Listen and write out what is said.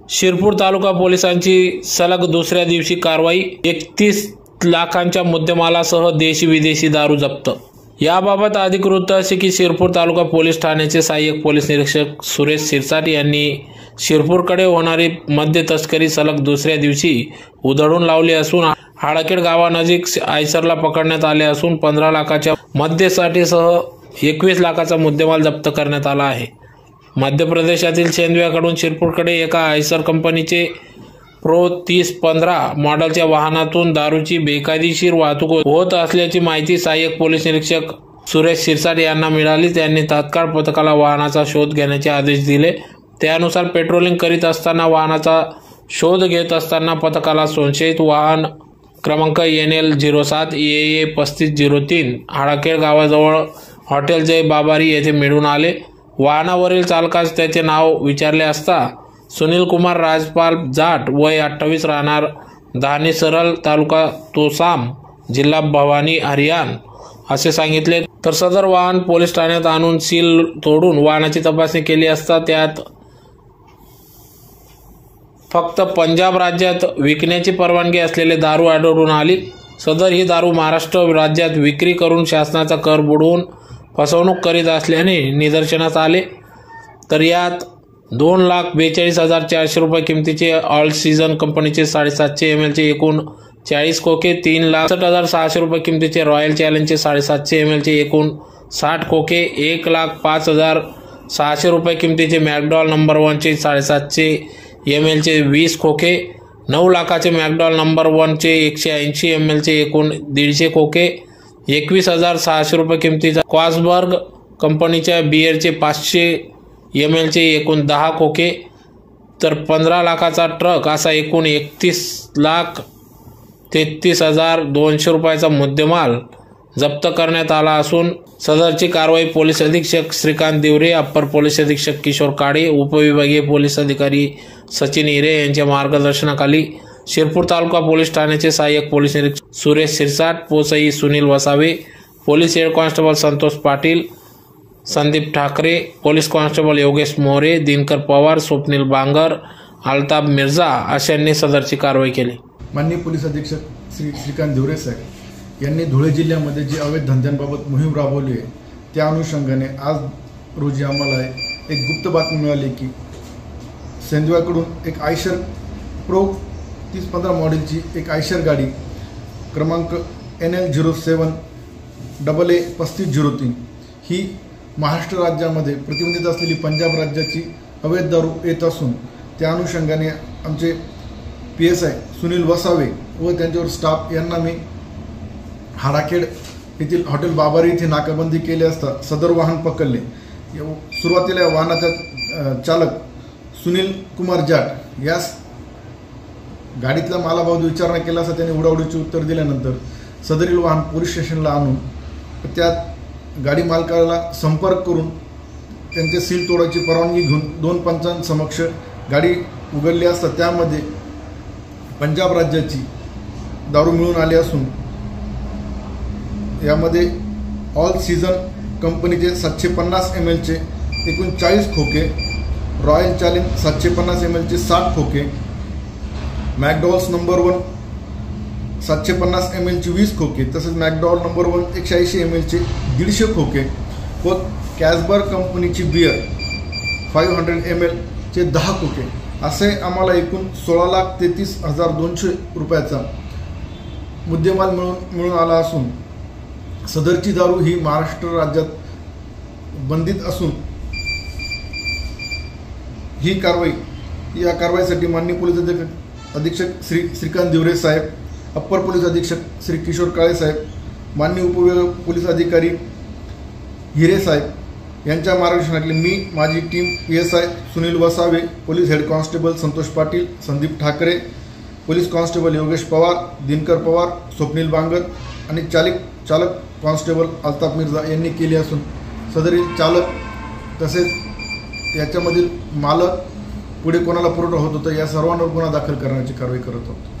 शिरपूर तालुका पोलिसांची सलग दुसऱ्या दिवशी कारवाई एकतीस लाखांच्या मुद्देमालासह देशी विदेशी दारू जप्त. याबाबत अधिक वृत्त असे की शिरपूर तालुका पोलीस ठाण्याचे सहाय्यक पोलीस निरीक्षक सुरेश सिरसाट यांनी शिरपूरकडे होणारी मद्य तस्करी सलग दुसऱ्या दिवशी उधळून लावली असून हाडखेड गावानजीक आयसरला पकडण्यात आले असून पंधरा लाखाच्या मद्यसाठीसह एकवीस लाखाचा मुद्देमाल जप्त करण्यात आला आहे. मध्य प्रदेशातील शेंदव्याकडून शिरपूरकडे एका आयसर कंपनीचे प्रो तीस पंधरा मॉडेलच्या वाहनातून दारूची बेकायदेशीर वाहतूक होत असल्याची माहिती सहाय्यक पोलीस निरीक्षक सुरेश शिरसाट यांना मिळाली. त्यांनी तात्काळ पथकाला वाहनाचा शोध घेण्याचे आदेश दिले. त्यानुसार पेट्रोलिंग करीत असताना वाहनाचा शोध घेत असताना पथकाला संशयित वाहन क्रमांक एन एल झिरो सात ए ए पस्तीस झिरो तीन हाडाखेड गावाजवळ हॉटेल जय बाबारी येथे मिळून आले. वाहनावरील चालकास त्याचे नाव विचारले असता सुनील कुमार राजपाल जाट वय अठ्ठावीस राहणार. धाने सरल तालुका तोसाम जिल्हा भवानी हरियाण असे सांगितले. तर सदर वाहन पोलीस ठाण्यात आणून सील तोडून वाहनाची तपासणी केली असता त्यात फक्त पंजाब राज्यात विकण्याची परवानगी असलेले दारू आढळून आली. सदर ही दारू महाराष्ट्र राज्यात विक्री करून शासनाचा कर बुडवून फसवणूक करीत असल्याने निदर्शनास आले. तर यात दोन लाख बेचाळीस हजार चारशे रुपये किमतीचे ऑल सीझन कंपनीचे साडेसातशे एम एलचे एकूण चाळीस खोके तीन लाख सठ हजार सहाशे रुपये किमतीचे रॉयल चॅलेंजचे साडेसातशे एम एलचे एकूण साठ खोके एक लाख पाच हजार सहाशे रुपये किमतीचे मॅकडॉल नंबर वनचे साडेसातशे एम एलचे वीस खोके नऊ लाखाचे मॅकडॉल नंबर वनचे एकशे ऐंशी एम एलचे एकूण दीडशे खोके एकवीस हजार सहाशे रुपये किमतीचा क्वासबर्ग कंपनीच्या बियरचे पाचशे एम एलचे एकूण दहा खोके तर पंधरा लाखाचा ट्रक असा एकूण एकतीस लाख तेहतीस हजार दोनशे रुपयाचा मुद्देमाल जप्त करण्यात आला असून सदरची कारवाई पोलीस अधीक्षक श्रीकांत दिवरे अप्पर पोलीस अधीक्षक किशोर काळे उपविभागीय पोलीस अधिकारी सचिन हिरे यांच्या मार्गदर्शनाखाली शिरपूर तालुका पोलीस ठाण्याचे सहाय्यक पोलीस निरीक्षक सुरेश शिरसाट पोसई Sunil Vasave police head constable Santosh Patil Sandeep Thackeray police constable Yogesh More Dinkar Pawar Swapnil Bangar Altab Mirza अशांनी सदरची कारवाई केली. माननीय पोलीस अधीक्षक श्री श्रीकांत धिवरे साहेब यांनी धुळे जिल्ह्यामध्ये जी अवैध धंद्यांबाबत मोहीम राबवली आहे त्या अनुषंगाने आज रोजी आम्हाला एक गुप्त बातमी मिळाली की सेंदुवाकडून एक आयशर प्रो तीस पंधरा मॉडेलची एक आयशर गाडी क्रमांक N L zero seven double A पस्तीस झिरो तीन. ही महाराष्ट्र राज्यामध्ये प्रतिबंधित असलेली पंजाब राज्याची अवैध दारू येत असून त्या अनुषंगाने आमचे P S I Sunil Vasave व त्यांच्यावर स्टाफ यांना मी हाडाखेड येथील हॉटेल बाबारी येथे नाकाबंदी केली असता सदर वाहन पकडले. सुरुवातीला या वाहनाचा चालक सुनील कुमार जाट यास गाडीतला मालाबाबत विचारणा केला असता त्यांनी उडावडीचे उत्तर दिल्यानंतर सदरील वाहन पोलीस स्टेशनला आणून त्यात गाडी मालकाला संपर्क करून त्यांचे सील तोडायची परवानगी घेऊन दोन पंचांसमक्ष गाडी उघडली असता त्यामध्ये पंजाब राज्याची दारू मिळून आली असून यामध्ये ऑल सीझन कंपनीचे सातशे पन्नास एम एलचे एकूण चाळीस खोके रॉयल चॅलेंज सातशे पन्नास एम एलचे साठ खोके मॅकडॉल्स नंबर वन सातशे पन्नास एम एलचे वीस खोके तसेच मॅकडॉल नंबर वन एकशे ऐंशी एम एलचे दीडशे खोके व कॅसबर कंपनीची बियर फाईव्ह हंड्रेड एम एलचे दहा खोके. असे आम्हाला एकूण सोळा लाख तेहतीस हजार दोनशे रुपयाचा मुद्देमाल मिळून मिळून आला असून सदरची दारू ही महाराष्ट्र राज्यात बंदित असून ही कारवाई या कारवाईसाठी माननीय पोलीस अधिकारी अधीक्षक श्री श्रीकांत दिवरे साहेब अप्पर पोलीस अधीक्षक श्री किशोर काळे साहेब माननीय उपविभाग पोलीस अधिकारी हिरे साहेब यांच्या मार्गदर्शनाखाली मी माझी team P S I Sunil Vasave police head constable Santosh Patil Sandeep Thackeray police constable Yogesh Pawar Dinkar Pawar Swapnil Bangar आणि चालक चालक कॉन्स्टेबल अल्ताफ मिर्झा यांनी केली असून सदरील चालक तसेच याच्यामधील मालक पुढे कोणाला पुरवठा होत होता या सर्वांवर गुन्हा दाखल करण्याची कारवाई करत होतो.